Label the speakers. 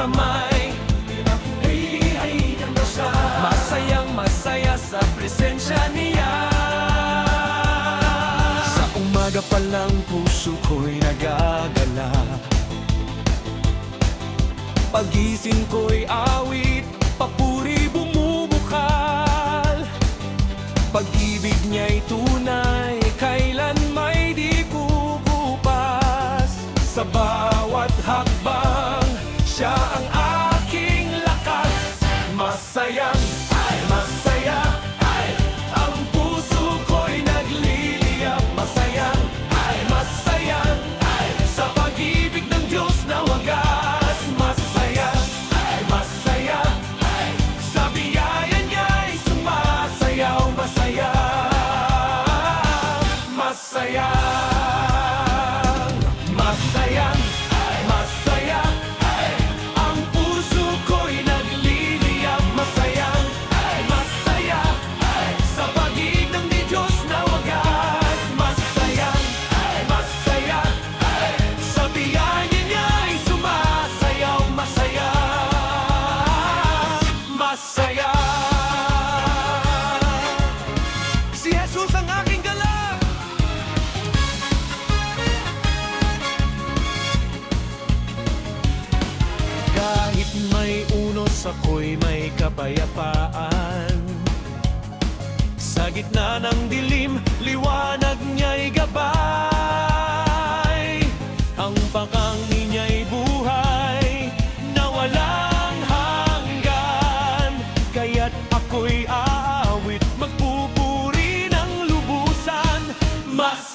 Speaker 1: kamay. Masayang masaya sa presensya niya. Sa umaga pa lang puso ko'y nagagala. Pagising ko'y awit, papuri bumubukal. Pag-ibig niya'y tunay, Masayang, Kahit may unos ako'y may kapayapaan. Sa gitna ng dilim, liwanag niya'y gabay. Ang pakang niya'y buhay na walang hanggan. Kaya't ako'y aawit, magpupuri ng lubusan. Mas